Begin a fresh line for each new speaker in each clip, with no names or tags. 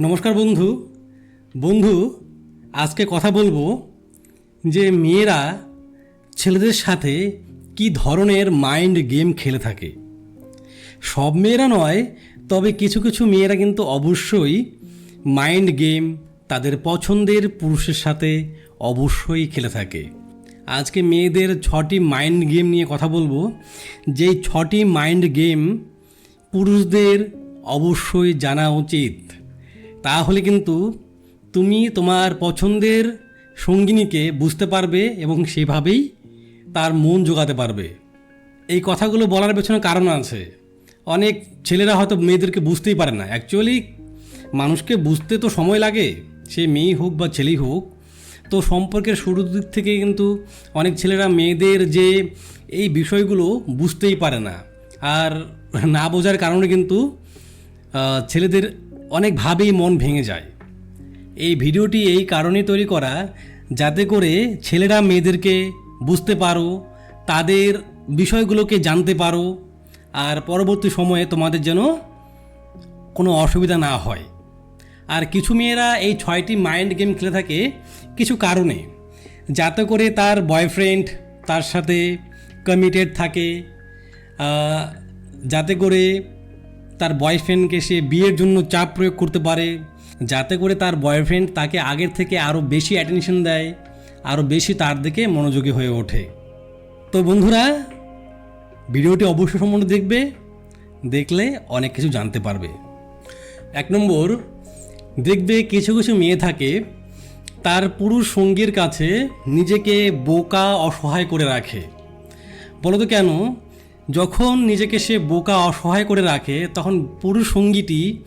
নমস্কার বন্ধু। বন্ধু, আজকে কথা বলব যে মেয়েরা ছেলেদের সাথে কি ধরনের মাইন্ড গেম খেলে থাকে। সব মেয়েরা নয়, তবে কিছু কিছু মেয়েরা কিন্তু অবশ্যই মাইন্ড গেম তাদের পছন্দের পুরুষের সাথে অবশ্যই খেলে থাকে। আজকে মেয়েদের ছটি মাইন্ড গেম নিয়ে কথা বলব। যেই ছটি মাইন্ড গেম পুরুষদের অবশ্যই জানা উচিত। তাহলে কিন্তু তুমি তোমার পছন্দের সঙ্গিনীকে বুঝতে পারবে এবং সেভাবেই তার মন জোগাতে পারবে। এই কথাগুলো বলার পেছনে কারণ আছে। অনেক ছেলেরা হয়তো মেয়েদেরকে বুঝতেই পারে না। অ্যাকচুয়ালি মানুষকে বুঝতে তো সময় লাগে। সে মেয়ে হোক বা ছেলেই হোক। তো সম্পর্কের শুরুর দিক থেকে কিন্তু অনেক ছেলেরা মেয়েদের যে এই বিষয়গুলো বুঝতেই পারে না। আর না বোঝার কারণে কিন্তু ছেলেদের অনেকভাবেই মন ভেঙে যায়। এই ভিডিওটি এই কারণে তৈরি করা যাতে করে ছেলেরা মেয়েদেরকে বুঝতে পারো, তাদের বিষয়গুলোকে জানতে পারো, আর পরবর্তী সময়ে তোমাদের যেন কোনো অসুবিধা না হয়। আর কিছু মেয়েরা এই ছয়টি মাইন্ড গেম খেলে থাকে কিছু কারণে। যাতে করে তার বয়ফ্রেন্ড তার সাথে কমিটেড থাকে যাতে করে তার বয়ফ্রেন্ডকে সে বিয়ের জন্য চাপ প্রয়োগ করতে পারে, যাতে করে তার বয়ফ্রেন্ড তাকে আগের থেকে আরও বেশি অ্যাটেনশন দেয় আরও বেশি তার দিকে মনোযোগী হয়ে ওঠে। তো বন্ধুরা, ভিডিওটি অবশ্যই সম্পূর্ণ দেখবে, দেখলে অনেক কিছু জানতে পারবে। এক নম্বর, দেখবে কিছু কিছু মেয়ে থাকে, তার পুরুষ সঙ্গীর কাছে নিজেকে বোকা, অসহায় করে রাখে। বলো তো কেন? যখন নিজেকে সে বোকা অসহায় করে রাখে, তখন পুরুষ সঙ্গীটি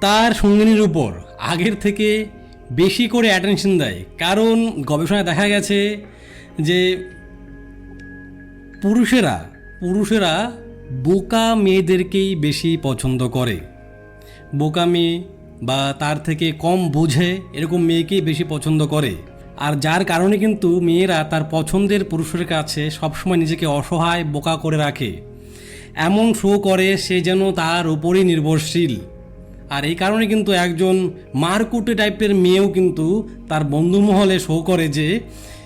তার সঙ্গিনীর উপর আগের থেকে বেশি করে অ্যাটেনশন দেয়। কারণ গবেষণায় দেখা গেছে যে পুরুষেরা পুরুষেরা বোকা মেয়েদেরকেই বেশি পছন্দ করে। বোকা মেয়ে বা তার থেকে কম বোঝে, এরকম মেয়েকেই বেশি পছন্দ করে। আর যার কারণে কিন্তু মেয়েরা তার পছন্দের পুরুষের কাছে সবসময় নিজেকে অসহায়, বোকা করে রাখে। এমন শো করে সে যেন তার উপরই নির্ভরশীল। আর এই কারণে কিন্তু একজন মারকুটে টাইপের মেয়েও কিন্তু তার বন্ধুমহলে শো করে যে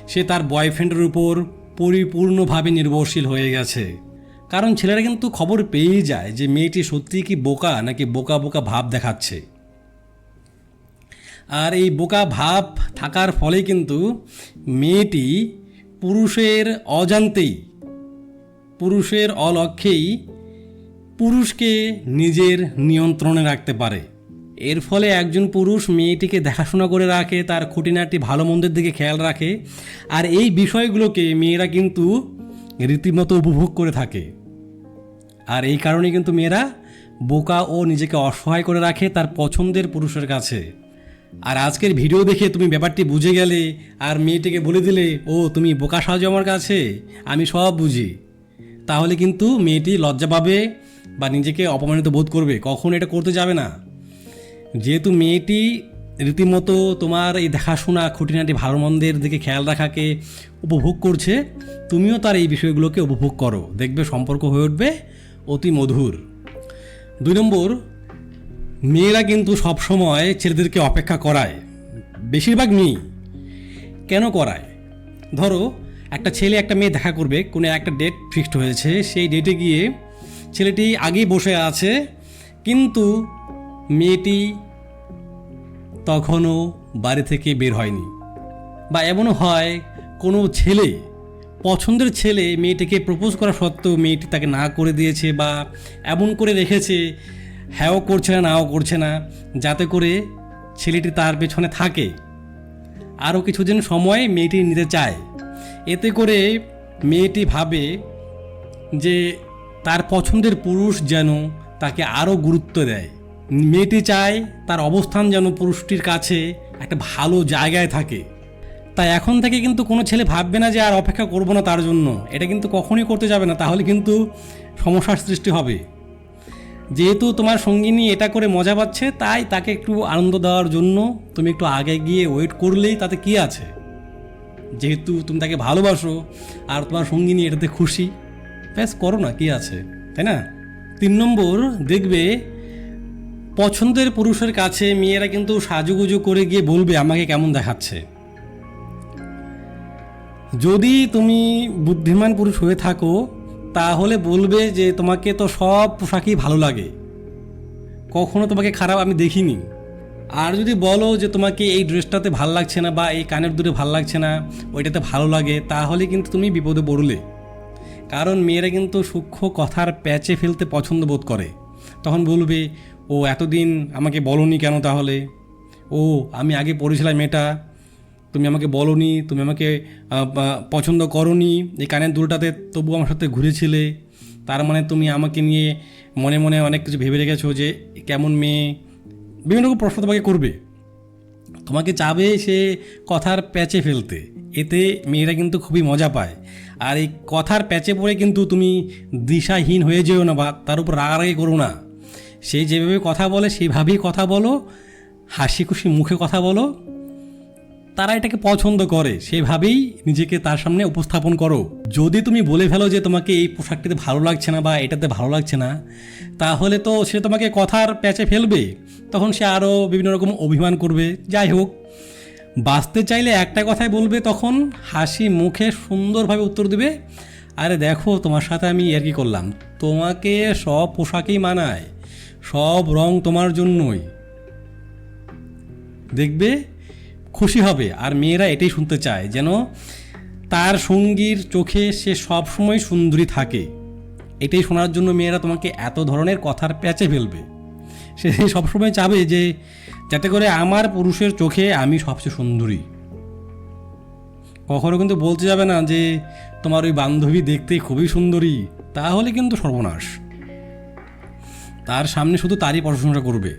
সে তার বয়ফ্রেন্ডের উপর পরিপূর্ণভাবে নির্ভরশীল হয়ে গেছে। কারণ ছেলেরা কিন্তু খবর পেয়েই যায় যে মেয়েটি সত্যিই কি বোকা নাকি বোকা বোকা ভাব দেখাচ্ছে। আর এই বোকা ভাব থাকার ফলে কিন্তু মেয়েটি পুরুষের অজান্তেই, পুরুষের অলক্ষ্যেই পুরুষকে নিজের নিয়ন্ত্রণে রাখতে পারে। এর ফলে একজন পুরুষ মেয়েটিকে দেখাশোনা করে রাখে, তার খুঁটিনাটি ভালো মন্দের দিকে খেয়াল রাখে, আর এই বিষয়গুলোকে মেয়েরা কিন্তু রীতিমতো উপভোগ করে থাকে। আর এই কারণে কিন্তু মেয়েরা বোকা ও নিজেকে অসহায় করে রাখে তার পছন্দের পুরুষের কাছে। আর আজকের ভিডিও দেখে তুমি ব্যাপারটি বুঝে গেলে আর মেয়েটিকে বলে দিলে, ও, তুমি বোকা সাহায্য আমার কাছে? আমি সব বুঝি। তাহলে কিন্তু মেয়েটি লজ্জা পাবে বা নিজেকে অপমানিত বোধ করবে, কখন এটা করতে যাবে না। যেহেতু মেয়েটি রীতিমতো তোমার এই দেখাশোনা খুঁটিনাটি ভালো মন্দের দিকে খেয়াল রাখাকে উপভোগ করছে, তুমিও তার এই বিষয়গুলোকে উপভোগ করো। দেখবে সম্পর্ক হয়ে উঠবে অতি মধুর। দুই নম্বর মেয়েরা কিন্তু সবসময় ছেলেদেরকে অপেক্ষা করায়। বেশিরভাগ মেয়ে কেন করায়? ধরো, একটা ছেলে একটা মেয়ে দেখা করবে, কোনো একটা ডেট ফিক্সড হয়েছে, সেই ডেটে গিয়ে ছেলেটি আগেই বসে আছে, কিন্তু মেয়েটি তখনও বাড়ি থেকে বের হয়নি। বা এমনও হয়, কোনো ছেলে, পছন্দের ছেলে মেয়েটিকে প্রপোজ করা সত্ত্বেও মেয়েটি তাকে না করে দিয়েছে বা এমন করে রেখেছে হ্যাঁও করছে না, নাও করছে না, যাতে করে ছেলেটি তার পেছনে থাকে। আরও কিছুদিন সময় মেয়েটি নিতে চায়। এতে করে মেয়েটি ভাবে যে তার পছন্দের পুরুষ যেন তাকে আরও গুরুত্ব দেয়। মেয়েটি চায় তার অবস্থান যেন পুরুষটির কাছে একটা ভালো জায়গায় থাকে। তাই এখন থেকে কিন্তু কোনো ছেলে ভাববে না যে আর অপেক্ষা করব না তার জন্য। এটা কিন্তু কখনোই করতে যাবে না, তাহলে কিন্তু সমস্যার সৃষ্টি হবে। যেহেতু তোমার সঙ্গিনী এটা করে মজা পাচ্ছে, তাই তাকে একটু আনন্দ দেওয়ার জন্য তুমি একটু আগে গিয়ে ওয়েট করলেই তাতে কি আছে? যেহেতু তুমি তাকে ভালোবাসো আর তোমার সঙ্গিনী এটাতে খুশি, ব্যাস করো না, কি আছে? তাই না? তিন নম্বর, দেখবে পছন্দের পুরুষের কাছে মেয়েরা কিন্তু সাজুগুজু করে গিয়ে বলবে আমাকে কেমন দেখাচ্ছে। যদি তুমি বুদ্ধিমান পুরুষ হয়ে থাকো তাহলে বলবে যে তোমাকে তো সব পোশাকই ভালো লাগে। কখনো তোমাকে খারাপ আমি দেখিনি। আর যদি বলো যে তোমাকে এই ড্রেসটাতে ভালো লাগছে না বা এই কানের দূরে ভালো লাগছে না, ওইটাতে ভালো লাগে, তাহলে কিন্তু তুমি বিপদে পড়লে। কারণ মেয়েরা কিন্তু সূক্ষ্ম কথার প্যাচে ফেলতে পছন্দ বোধ করে। তখন বলবে, ও, এতদিন আমাকে বলনি কেন তাহলে? ও, আমি আগে পড়েছিলাম এটা। তুমি আমাকে বলনি, তুমি আমাকে পছন্দ করনি, এই কানের দুলটাতে তবু আমার সাথে ঘুরেছিলে। তার মানে তুমি আমাকে নিয়ে মনে মনে অনেক কিছু ভেবে রেখেছো যে কেমন মেয়ে, বিভিন্ন রকম প্রশ্ন তোমাকে করবে। তোমাকে চাবে সে কথার প্যাচে ফেলতে। এতে মেয়েরা কিন্তু খুবই মজা পায়। আর এই কথার প্যাচে পড়ে কিন্তু তুমি দিশাহীন হয়ে যেও না বা তার উপর রাগারাগি করো না। সে যেভাবে কথা বলে সেইভাবেই কথা বলো হাসি খুশি মুখে কথা বলো তারা এটাকে পছন্দ করে, সেভাবেই নিজেকে তার সামনে উপস্থাপন করো। যদি তুমি বলে ফেলো যে তোমাকে এই পোশাকটিতে ভালো লাগছে না বা এটাতে ভালো লাগছে না, তাহলে তো সে তোমাকে কথার প্যাচে ফেলবে। তখন সে আরও বিভিন্ন রকম অভিমান করবে। যাই হোক, বাঁচতে চাইলে একটা কথাই বলবে তখন, হাসি মুখে সুন্দরভাবে উত্তর দেবে, আরে দেখো, তোমার সাথে আমি আর কি করলাম? তোমাকে সব পোশাকেই মানায়, সব রং তোমার জন্যই। দেখবে খুশি হবে। আর মেয়েরা এটাই শুনতে চায় যেন তার সঙ্গীর চোখে সে সবসময় সুন্দরী থাকে। এটাই শোনার জন্য মেয়েরা তোমাকে এত ধরনের কথার প্যাচে ফেলবে। সে সবসময় চাবে যে যাতে করে আমার পুরুষের চোখে আমি সবচেয়ে সুন্দরী। কখনো কিন্তু বলতে যাবে না যে তোমার ওই বান্ধবী দেখতে খুবই সুন্দরী, তাহলে কিন্তু সর্বনাশ। তার সামনে শুধু তারই প্রশংসা করবে।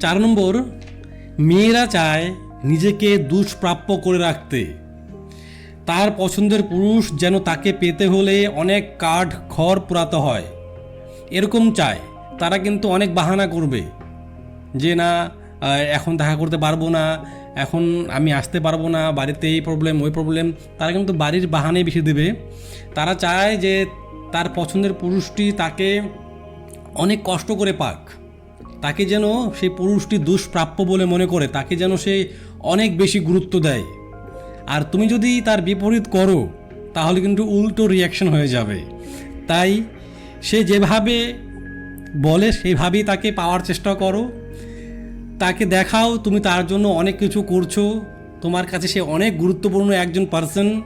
চার নম্বর মেয়েরা চায় নিজেকে দুষ্প্রাপ্য করে রাখতে। তার পছন্দের পুরুষ যেন তাকে পেতে হলে অনেক কাঠ খড় পোড়াতে হয়। এরকম চায়, তারা কিন্তু অনেক বাহানা করবে। যে না এখন দেখা করতে পারব না, এখন আমি আসতে পারব না, বাড়িতে এই প্রবলেম ওই প্রবলেম তারা কিন্তু বাড়ির বাহানে বেশি দেবে। তারা চায় যে তার পছন্দের পুরুষটি তাকে অনেক কষ্ট করে পাক। তাকে যেন সেই পুরুষটি দুষ্প্রাপ্য বলে মনে করে, তাকে যেন সে অনেক বেশি গুরুত্ব দেয়। আর তুমি যদি তার বিপরীত করো, তাহলে কিন্তু উল্টো রিয়াকশন হয়ে যাবে। তাই সে যেভাবে বলে, সেভাবেই তাকে পাওয়ার চেষ্টা করো। তাকে দেখাও, তুমি তার জন্য অনেক কিছু করছ। তোমার কাছে সে অনেক গুরুত্বপূর্ণ একজন পার্সন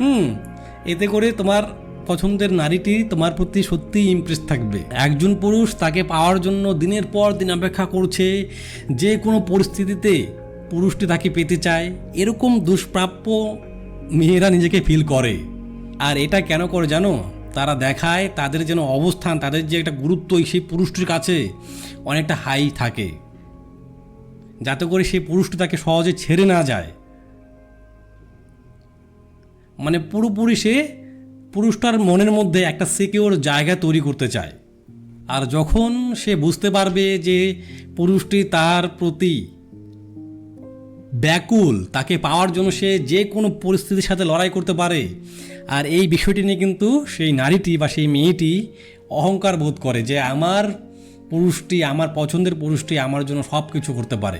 হুম, এতে করে তোমার পছন্দের নারীটি তোমার প্রতি সত্যিই ইমপ্রেস থাকবে। একজন পুরুষ তাকে পাওয়ার জন্য দিনের পর দিন অপেক্ষা করছে, যে কোনো পরিস্থিতিতে পুরুষটি তাকে পেতে চায়। এরকম দুষ্প্রাপ্য মেয়েরা নিজেকে ফিল করে। আর এটা কেন করে জানো? তারা দেখায় তাদের যেন অবস্থান, তাদের যে একটা গুরুত্ব সেই পুরুষটির কাছে অনেকটা হাই থাকে। যাতে করে সেই পুরুষটি তাকে সহজে ছেড়ে না যায়। মানে পুরোপুরি সে পুরুষটার মনের মধ্যে একটা সিকিওর জায়গা তৈরি করতে চায়। আর যখন সে বুঝতে পারবে যে পুরুষটি তার প্রতি ব্যাকুল, তাকে পাওয়ার জন্য সে যে কোনো পরিস্থিতির সাথে লড়াই করতে পারে, আর এই বিষয়টি নিয়ে কিন্তু সেই নারীটি বা সেই মেয়েটি অহংকার বোধ করে যে আমার পুরুষটি, আমার পছন্দের পুরুষটি আমার জন্য সব কিছু করতে পারে।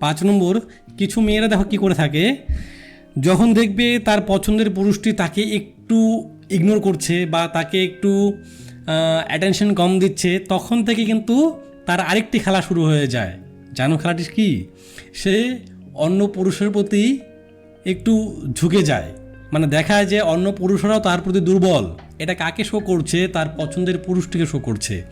পাঁচ নম্বর, কিছু মেয়েরা দেখো কী করে থাকে যখন দেখবে তার পছন্দের পুরুষটি তাকে একটু ইগনোর করছে বা তাকে একটু অ্যাটেনশন কম দিচ্ছে, তখন থেকে কিন্তু তার আরেকটি খেলা শুরু হয়ে যায়। জানো খেলাটি কি? সে অন্য পুরুষের প্রতি একটু ঝুঁকে যায়। মানে দেখায় যে অন্য পুরুষরাও তার প্রতি দুর্বল। এটা কাকে শো করছে? তার পছন্দের পুরুষটিকে শো করছে।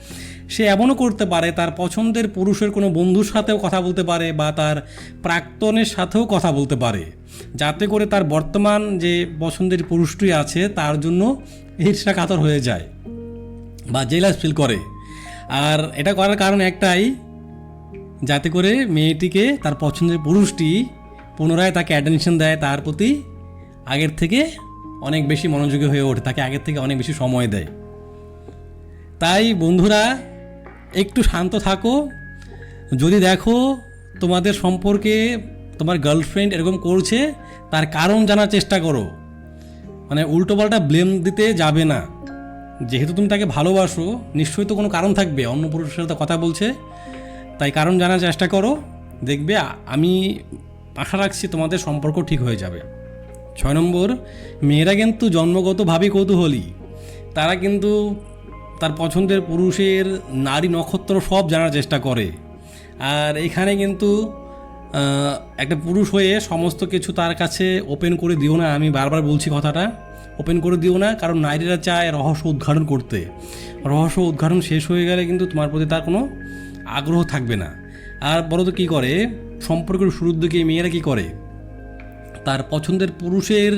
সে এমনও করতে পারে, তার পছন্দের পুরুষের কোনো বন্ধুর সাথেও কথা বলতে পারে বা তার প্রাক্তনের সাথেও কথা বলতে পারে। যাতে করে তার বর্তমান যে পছন্দের পুরুষটি আছে, তার জন্য ঈর্ষা কাতর হয়ে যায় বা জেলাস ফিল করে। আর এটা করার কারণ একটাই, যাতে করে মেয়েটিকে, তার পছন্দের পুরুষটি পুনরায় তাকে অ্যাটেনশন দেয়, তার প্রতি আগের থেকে অনেক বেশি মনোযোগী হয়ে ওঠে, তাকে আগের থেকে অনেক বেশি সময় দেয়। তাই বন্ধুরা, একটু শান্ত থাকো। যদি দেখো তোমাদের সম্পর্কে তোমার গার্লফ্রেন্ড এরকম করছে, তার কারণ জানার চেষ্টা করো। মানে উল্টোপাল্টা ব্লেম দিতে যাবে না। যেহেতু তুমি তাকে ভালোবাসো, নিশ্চয়ই তো কোনো কারণ থাকবে, অন্য পুরুষের সাথে কথা বলছে। তাই কারণ জানার চেষ্টা করো, দেখবে আমি আশা রাখছি তোমাদের সম্পর্ক ঠিক হয়ে যাবে। ছয় নম্বর, মেয়েরা কিন্তু জন্মগতভাবে কৌতূহলী। তারা কিন্তু তার পছন্দের পুরুষের নারী নক্ষত্র সব জানার চেষ্টা করে। আর এখানে কিন্তু একটা পুরুষ হয়ে সমস্ত কিছু তার কাছে ওপেন করে দিও না। আমি বারবার বলছি কথাটা ওপেন করে দিও না, কারণ নারীরা চায় রহস্য উদ্ঘাটন করতে। রহস্য উদ্ঘাটন শেষ হয়ে গেলে কিন্তু তোমার প্রতি তার কোনো আগ্রহ থাকবে না। আর বড় তো কী করে? সম্পর্কের শুরুর দিকে মেয়েরা কী করে? তার পছন্দের পুরুষের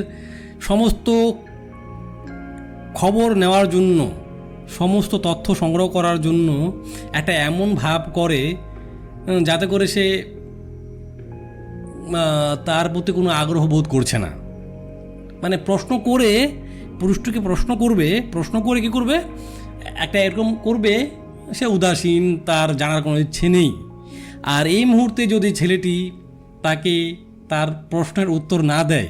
সমস্ত খবর নেওয়ার জন্য, সমস্ত তথ্য সংগ্রহ করার জন্য একটা এমন ভাব করে যাতে করে সে তার প্রতি কোনো আগ্রহ বোধ করছে না। মানে প্রশ্ন করে, পুরুষটিকে প্রশ্ন করবে, প্রশ্ন করে কি করবে? একটা এরকম করবে, সে উদাসীন, তার জানার কোনো ইচ্ছে নেই। আর এই মুহূর্তে যদি ছেলেটি তাকে তার প্রশ্নের উত্তর না দেয়,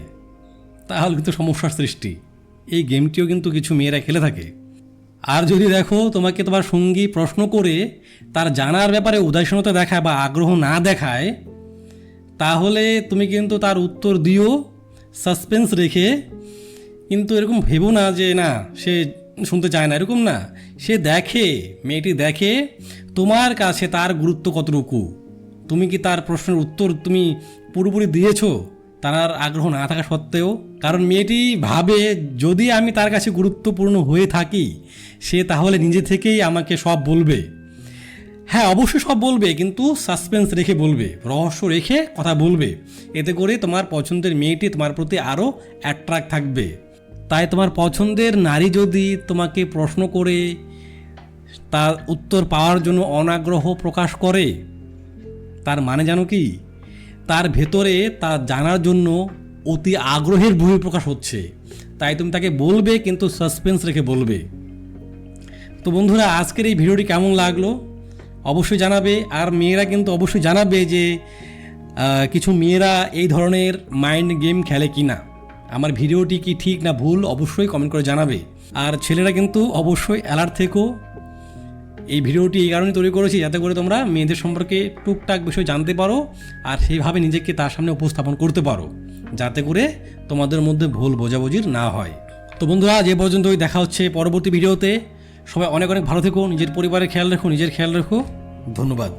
তাহলে কিন্তু সমস্যার সৃষ্টি। এই গেমটিও কিন্তু কিছু মেয়েরা খেলে থাকে। আর যদি দেখো, তোমাকে তোমার সঙ্গী প্রশ্ন করে তার জানার ব্যাপারে উদাসীনতা দেখায় বা আগ্রহ না দেখায়, তাহলে তুমি কিন্তু তার উত্তর দিও, সাসপেন্স রেখে। কিন্তু এরকম ভেবো না যে, না, সে শুনতে চায় না। এরকম না। সে দেখে, মেয়েটি দেখে, তোমার কাছে তার গুরুত্ব কতটুকু? তুমি কি তার প্রশ্নের উত্তর তুমি পুরোপুরি দিয়েছ, তার আর আগ্রহ না থাকা সত্ত্বেও। কারণ মেয়েটি ভাবে, যদি আমি তার কাছে গুরুত্বপূর্ণ হয়ে থাকি, সে তাহলে নিজে থেকেই আমাকে সব বলবে। হ্যাঁ অবশ্যই সব বলবে, কিন্তু সাসপেন্স রেখে বলবে, রহস্য রেখে কথা বলবে। এতে করে তোমার পছন্দের মেয়েটি তোমার প্রতি আরও অ্যাট্রাক্ট থাকবে। তাই তোমার পছন্দের নারী যদি তোমাকে প্রশ্ন করে, তার উত্তর পাওয়ার জন্য অনাগ্রহ প্রকাশ করে, তার মানে জানো কি? তার ভেতরে তা জানার জন্য অতি আগ্রহের বহিঃপ্রকাশ হচ্ছে। তাই তুমি তাকে বলবে, কিন্তু সাসপেন্স রেখে বলবে। তো বন্ধুরা, আজকের এই ভিডিওটি কেমন লাগল? অবশ্যই জানাবে, আর মেয়েরা কিন্তু অবশ্যই জানাবে যে কিছু মেয়েরা এই ধরনের মাইন্ড গেম খেলে কি না আমার ভিডিওটি কি ঠিক না ভুল? অবশ্যই কমেন্ট করে জানাবে। আর ছেলেরা কিন্তু অবশ্যই অ্যালার্ট থেকো। এই ভিডিওটি এই কারণে তৈরি করেছি যাতে করে তোমরা মেয়েদের সম্পর্কে টুকটাক বিষয় জানতে পারো আর সেইভাবে নিজেকে তার সামনে উপস্থাপন করতে পারো, যাতে করে তোমাদের মধ্যে ভুল বোঝাবুঝির না হয়। তো বন্ধুরা যে পর্যন্তই। দেখা হচ্ছে পরবর্তী ভিডিওতে। সবাই অনেক অনেক ভালো থেকো, নিজের পরিবারের খেয়াল রেখো, নিজের খেয়াল রেখো। ধন্যবাদ।